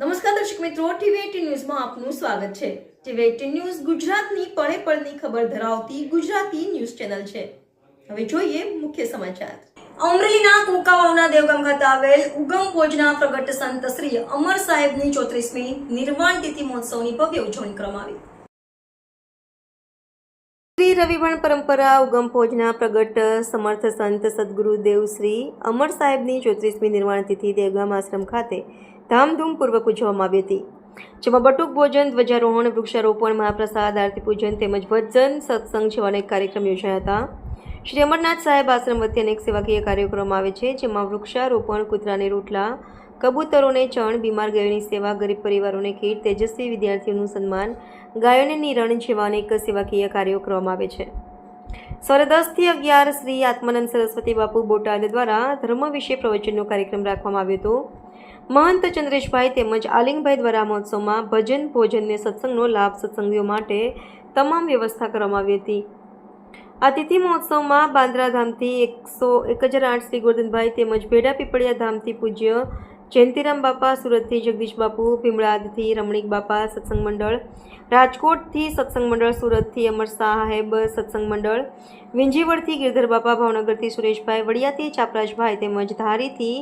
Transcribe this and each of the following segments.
નમસ્કાર દર્શક મિત્રો, ટીવી ન્યૂઝમાં આપનું સ્વાગત છે. ટીવી એટીન ન્યૂઝ ગુજરાતની પળે પળની ખબર ધરાવતી ગુજરાતી ન્યૂઝ ચેનલ છે. હવે જોઈએ મુખ્ય સમાચાર. અમરેલીના કુંકાવાવના દેવગામ ખાતે આવેલ ઉગમ ભોજના પ્રગટ સંત શ્રી અમર સાહેબની ચોત્રીસમી નિર્વાણ તિથિ મહોત્સવની ભવ્ય ઉજવણી કરવામાં આવી. શ્રી રવિવર્ણ પરંપરા ઉગમ ભોજના પ્રગટ સમર્થ સંત સદગુરુ દેવ શ્રી અમર સાહેબની ચોત્રીસમી નિર્વાણ તિથિ દેવગામ આશ્રમ ખાતે ધામધૂમપૂર્વક ઉજવવામાં આવી હતી. જેમાં બટુક ભોજન, ધ્વજારોહણ, વૃક્ષારોપણ, મહાપ્રસાદ, આરતી પૂજન તેમજ ભજન, સત્સંગ જેવા અનેક કાર્યક્રમ યોજાયા હતા. શ્રી અમરનાથ સાહેબ આશ્રમ વતી અનેક સેવાકીય કાર્યો કરવામાં આવે છે, જેમાં વૃક્ષારોપણ, કૂતરાને રોટલા, કબૂતરોને ચણ, બીમાર ગાયોની સેવા, ગરીબ પરિવારોને કીટ તેજસ્વી વિદ્યાર્થીઓનું સન્માન, ગાયોને નિરણ જેવા અનેક સેવાકીય કાર્યો કરવામાં આવે છે. સવારે દસથી અગિયાર શ્રી આત્માનંદ સરસ્વતી બાપુ બોટાદ દ્વારા ધર્મ વિશે પ્રવચનનો કાર્યક્રમ રાખવામાં આવ્યો હતો. મહંત ચંદ્રેશભાઈ તેમજ આલિંગભાઈ દ્વારા મહોત્સવમાં ભજન ભોજનને સત્સંગનો લાભ સત્સંગીઓ માટે તમામ વ્યવસ્થા કરવામાં આવી હતી. આ તિથિ મહોત્સવમાં બાંદ્રા ધામથી એકસો એક હજાર આઠ શ્રી ગોરધનભાઈ તેમજ ભેડા પીપળિયા ધામથી પૂજ્ય જયંતિરામ બાપા, સુરતથી જગદીશ બાપુ ભીમળાદથી રમણીક બાપા, સત્સંગ મંડળ, રાજકોટથી સત્સંગ મંડળ, સુરતથી અમર સાહેબ, સત્સંગ મંડળ વિંજીવડથી ગિરધર બાપા, ભાવનગરથી સુરેશભાઈ, વડિયાથી ચાપરાજભાઈ તેમજ ધારીથી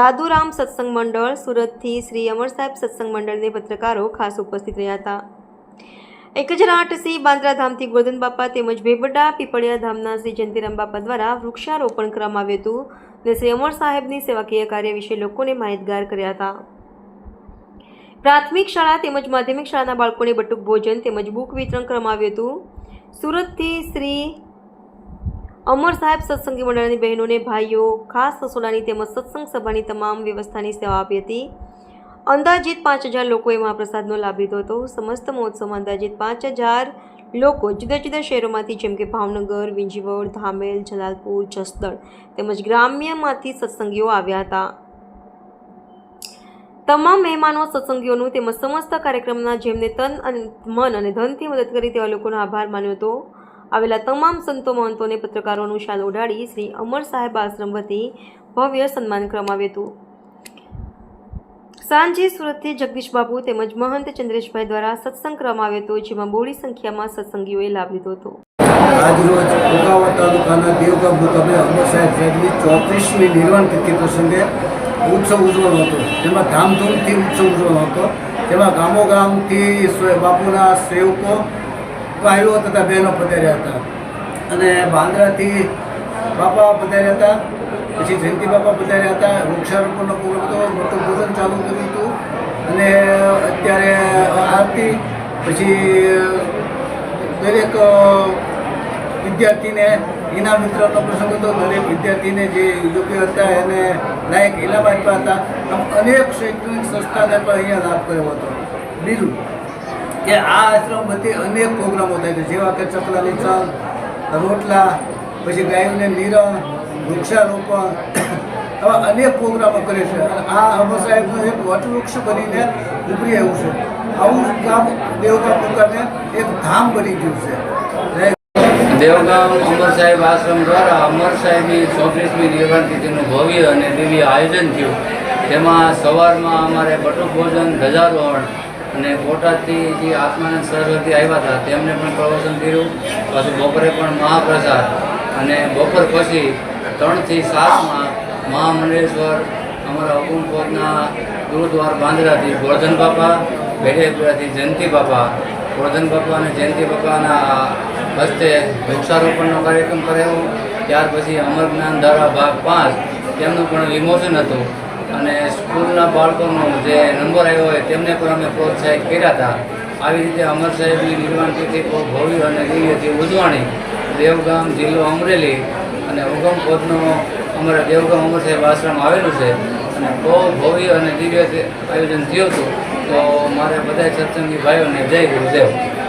દાદુરામ સત્સંગ મંડળ, સુરતથી શ્રી અમર સાહેબ સત્સંગ મંડળને પત્રકારો ખાસ ઉપસ્થિત રહ્યા હતા. એક હજાર આઠ શ્રી બાંદ્રા ધામથી ગોરધન બાપા તેમજ ભેબડા પીપળિયા ધામના શ્રી જયંતિરામ બાપા દ્વારા વૃક્ષારોપણ કરવામાં આવ્યું હતું અને શ્રી અમર સાહેબની સેવાકીય કાર્ય વિશે લોકોને માહિતગાર કર્યા હતા. પ્રાથમિક શાળા તેમજ માધ્યમિક શાળાના બાળકોને બટુક ભોજન તેમજ બુક વિતરણ કરવામાં આવ્યું હતું. સુરતથી શ્રી અમર સાહેબ સત્સંગી મંડળની બહેનોને ભાઈઓ, ખાસ રસોડાની તેમજ સત્સંગ સભાની તમામ વ્યવસ્થાની સેવા આપી હતી. અંદાજિત પાંચ હજાર લોકોએ મહાપ્રસાદનો લાભ લીધો હતો. સમસ્ત મહોત્સવમાં અંદાજિત પાંચ હજાર લોકો જુદા જુદા શહેરોમાંથી, જેમ કે ભાવનગર વિંજીવડ ધામેલ, જલાલપુર, જસદણ તેમજ ગ્રામ્યમાંથી સત્સંગીઓ આવ્યા હતા. તમામ મહેમાનો સત્સંગીઓનું તેમજ સમસ્ત કાર્યક્રમના જેમને તન અને મન અને ધનથી મદદ કરી તેવા લોકોનો આભાર માન્યો હતો. આવેલા તમામ સંતો, મહંતોને પત્રકારોનું શાલ ઓઢાડી શ્રી અમર સાહેબ આશ્રમ વતી ભવ્ય સન્માન કરવામાં આવ્યું હતું. સાંજે સુરતથી જગદીશ બાબુ તેમજ મહંત ચંદ્રેશભાઈ દ્વારા સત્સંગ કરવામાં આવ્યો હતો, જેમાં બોડી સંખ્યામાં સત્સંગીઓએ લાભ લીધો હતો. આજરોજ કુકાવા તાલુકાના દેવગામ મુકામે અમર સાહેબ સાહેબની ચોત્રીસમી નિર્વાણ તિથિ પ્રસંગે ઉત્સવ ઉજવવાનો હતો. જેમાં ધામધૂમથી ઉત્સવ ઉજવવાનો હતો. તેમાં ગામો ગામથી બાપુના સેવકો ભાઈઓ તથા બહેનો પધાર્યા હતા. અને બાંદ્રાથી બાપા પધાર્યા હતા. પછી જયંતિ બાપા પધાર્યા હતા. વૃક્ષારોપણનો પ્રોગ્રામ હતો. મોટું ભોજન ચાલુ કર્યું હતું. અને અત્યારે આરતી, પછી દરેક વિદ્યાર્થીને, ઇનામ વિતરણનો પ્રસંગ હતો. દરેક વિદ્યાર્થીને જે યોગ્ય હતા એને લાયક ઇનામ આપ્યા હતા. આમ અનેક શૈક્ષણિક સંસ્થાને પણ અહીંયા લાભ કર્યો હતો. બીજું કે આ આશ્રમ બધી અનેક પ્રોગ્રામો થાય છે. જેવા કે ચકલાની ચાલ રોટલા પછી ગાયોને નિરણ, વૃક્ષારોપણ, આવા અનેક પ્રોગ્રામો કરે છે. અને આ અમર સાહેબનું એક વટવૃક્ષ બનીને ઉભરી આવ્યું છે. આવું ગામ દેવગામ પોતાને એક ધામ બની ગયું છે. દેવગામ અમર સાહેબ આશ્રમ દ્વારા અમર સાહેબની ચોત્રીસમી નિર્વાણ તિથિનું ભવ્ય અને દિવ્ય આયોજન થયું. તેમાં સવારમાં અમારે બટુક ભોજન ધજારોહણ અને બોટાદથી જે આત્માનંદ સરસ્વતી આવ્યા હતા, તેમને પણ પ્રવચન કર્યું. પાછું બપોરે પણ મહાપ્રસાદ. અને બપોર પછી ત્રણથી સાતમાં મહામંડળેશ્વર અમારા હુકુમપોરના ગુરુદ્વાર બાંદ્રાથી ગોળધન બાપા ભેડેપુરાથી જયંતિ બાપા. ગોરધન બાપા અને જયંતિ બાપાના હસ્તે વૃક્ષારોપણનો કાર્યક્રમ કરાયો. ત્યાર પછી અમર જ્ઞાન ધારા ભાગ પાંચ, તેમનું પણ વિમોચન હતું. અને સ્કૂલના બાળકોનો જે નંબર આવ્યો હોય તેમને પણ અમે પ્રોત્સાહિત કર્યા હતા. આવી રીતે અમર સાહેબની નિર્માણ તિથિ બહુ ભવ્ય અને દિવ્યથી ઉજવણી દેવગામ જિલ્લો અમરેલી અને ઉગમ પોતનો અમારા દેવગામ અમર આશ્રમ આવેલું છે. અને બહુ ભવ્ય અને દિવ્ય આયોજન થયું હતું. તો મારે બધા સત્સંગી ભાઈઓને જય ગુરુદેવ.